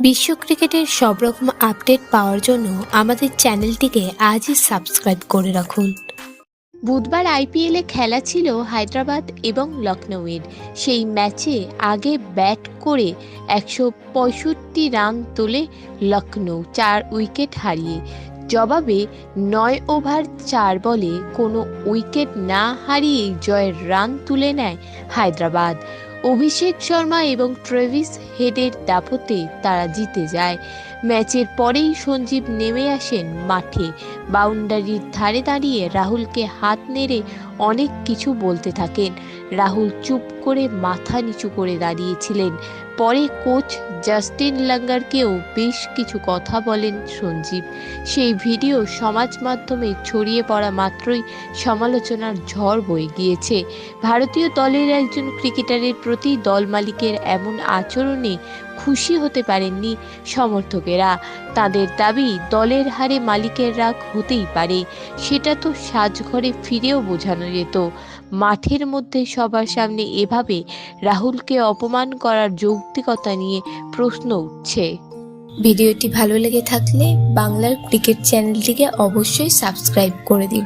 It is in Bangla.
বিশ্ব ক্রিকেটের সব রকম আপডেট পাওয়ার জন্য আমাদের চ্যানেলটিকে আজই সাবস্ক্রাইব করে রাখুন। বুধবার আইপিএলে খেলা ছিল হায়দ্রাবাদ এবং লখনৌয়ের। সেই ম্যাচে আগে ব্যাট করে একশো পঁয়ষট্টি রান তোলে লখনৌ, চার উইকেট হারিয়ে। জবাবে নয় ওভার চার বলে কোনো উইকেট না হারিয়ে জয়ের রান তুলে নেয় হায়দ্রাবাদ। অভিষেক শর্মা এবং ট্রেভিস হেডের দাপতে তারা জিতে যায়। ম্যাচের পরেই সঞ্জীব নেমে আসেন মাঠে। বাউন্ডারির ধারে দাঁড়িয়ে রাহুলকে হাত নেড়ে অনেক কিছু বলতে থাকেন। রাহুল চুপ করে মাথা নিচু করে দাঁড়িয়েছিলেন। পরে কোচ জাস্টিন লাঙ্গারকেও বেশ কিছু কথা বলেন সঞ্জীব। সেই ভিডিও সমাজ মাধ্যমে ছড়িয়ে পড়া মাত্রই সমালোচনার ঝড় বয়ে গিয়েছে। ভারতীয় দলের একজন ক্রিকেটারের প্রতি দল মালিকের এমন আচরণে খুশি হতে পারেননি সমর্থকেরা। তাদের দাবি, দলের হারে মালিকের রাগ হতেই পারে। সেটা তো সাজঘরে ফিরেও বোঝানো যেত মাঠের মধ্যে সবার সামনে এভাবে রাহুলকে অপমান করার যৌক্তিকতা নিয়ে প্রশ্ন উঠছে। ভিডিওটি ভালো লেগে থাকলে বাংলার ক্রিকেট চ্যানেলটিকে অবশ্যই সাবস্ক্রাইব করে দিন।